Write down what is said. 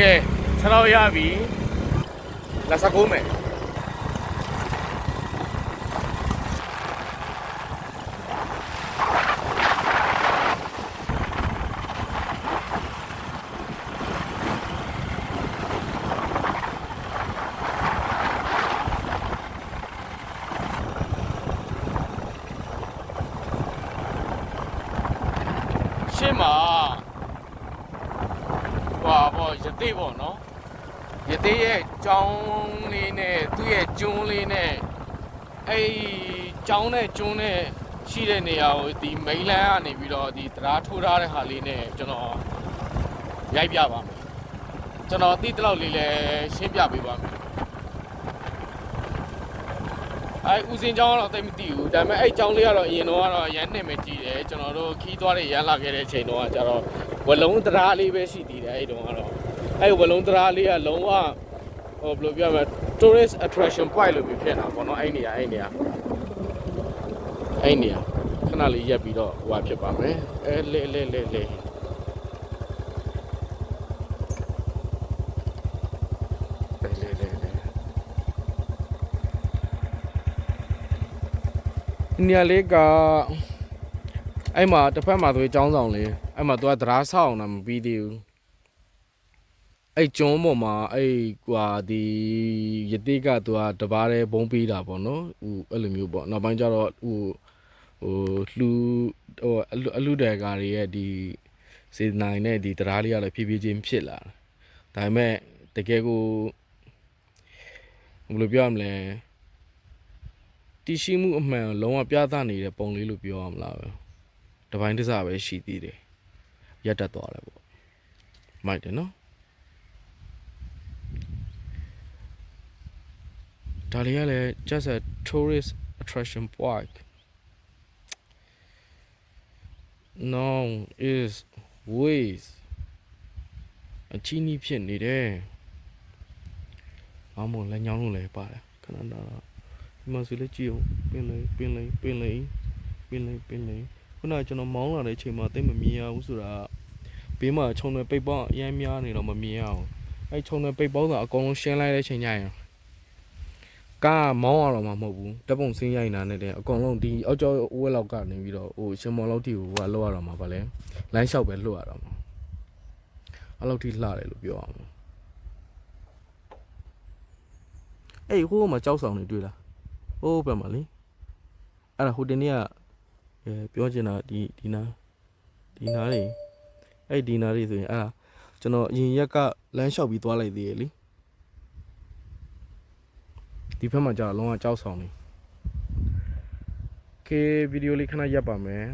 que se la había vi, la sacume. Shema. ကုံးမယ်ရှင်းမှာဟွာပေါ့ရသေးပေါ့နော်ရသေးရဲ့ကြောင်းလေးနဲ့သူ့ရဲ့ကျွန်းလေးနဲ့အဲ့ကြောင်းနဲ့ကျွန်းနဲ့ရှိတဲ့နေရာကိုဒီမိန်လန်းကနေပြီးတော့ဒီတရားထိုးထားတဲ့ဟာလေးနဲ့ကျွန်တော်ရိုက်ပြပါမယ်ကျွန်တော်အတိတ်လောက်လေးလည်းရှင်းပြပေးပါမယ် အဲဦးစင်ကျောင်းကတော့တိတ်မသိဘူးဒါပေမဲ့အဲ့ကျောင်းလေးကတော့အရင်တော့ကတော့ရန်နှစ်ပဲကြည့်တယ်ကျွန်တော်တို့ခီးသွားတဲ့ရန်လာခဲ့တဲ့ချိန်တော့ကကျတော့ဝလုံးတရားလေးပဲရှိသေးတယ်အဲ့တုန်းကတော့အဲ့ဝလုံးတရားလေးကလုံးဝဟိုဘယ်လိုပြောမလဲ tourist attraction point လို့ပြောဖြစ်တာပေါ့နော်အဲ့နေရာအဲ့နေရာအဲ့နေရာခဏလေးရက်ပြီးတော့ဟိုဟာဖြစ်ပါမယ်အဲလေလေလေလေလေလေလေလေ နေရာလေးကအဲ့မှာတစ်ဖက်မှာဆိုရင်ចောင်းဆောင်လေးအဲ့မှာသူကသရားဆောက်အောင်တာမပြီးသေးဘူးအဲ့ကျွန်းပေါ်မှာအဲ့ကွာဒီယတိကသူကတပားတဲ့ဘုံပေးတာပေါ့နော်ဟိုအဲ့လိုမျိုးပေါ့နောက်ပိုင်းကျတော့ဟိုဟိုလှူဟိုအလူအလူတဲကားတွေရဲ့ဒီစေတနိုင်နဲ့ဒီတရားလေးကလည်းဖြည်းဖြည်းချင်းဖြစ်လာတာဒါပေမဲ့တကယ်ကိုဘယ်လိုပြောရမလဲ တည်ရှိမှုအမှန်ကိုလုံးဝပြသနေတဲ့ပုံလေးလို့ပြောရမလားပဲတပိုင်းတစပဲရှိသေးတယ်ရက်တက်သွားတယ်ပေါ့မိုက်တယ်နော်ဒါလေးကလည်း just a tourist attraction point no is ways အချင်းကြီးဖြစ်နေတယ်အမောလည်းညောင်းလို့လည်းပါတယ်ခဏတော့ ဒီမှာဆိုလည်းကြည့်အောင်ပင်လေးပင်လေးပင်လေးပင်လေးပင်လေးခုနကကျွန်တော်မောင်းလာတဲ့အချိန်မှာတိတ်မမြင်ရဘူးဆိုတာဘေးမှာခြုံတွေပိတ်ပေါင်းအရင်များနေတော့မမြင်ရအောင်အဲခြုံတွေပိတ်ပေါင်းတာအကုန်လုံးရှင်းလိုက်တဲ့အချိန်ညရင်ကားမောင်းရတော့မှမဟုတ်ဘူးတပ်ပုံစင်းရိုက်နေတာနဲ့တည်းအကုန်လုံးဒီအောက်ကျောဝက်လောက်ကနေပြီးတော့ဟိုရှင်မော်လောက်ထိကိုဟိုကလောက်ရတော့မှာဗာလဲလမ်းလျှောက်ပဲလွတ်ရတော့မှာအဲ့လောက်ထိလှတယ်လို့ပြောအောင်အေးဟိုးမှာကြောက်ဆောင်နေတွေ့လား ဟိုးဘက်မှာလေအဲ့ဒါဟိုတင်နေ့ကအဲပြောချင်တာဒီဒီနာဒီနာတွေအဲ့ဒီနာတွေဆိုရင်အဲ့ဒါကျွန်တော်အရင်ရက်ကလမ်းလျှောက်ပြီးသွားလိုက်သေးတယ်လေဒီဘက်မှာကြာလုံးဝကြောက်ဆောင်နေ Okay ဗီဒီယိုလေးခဏရပ်ပါမယ်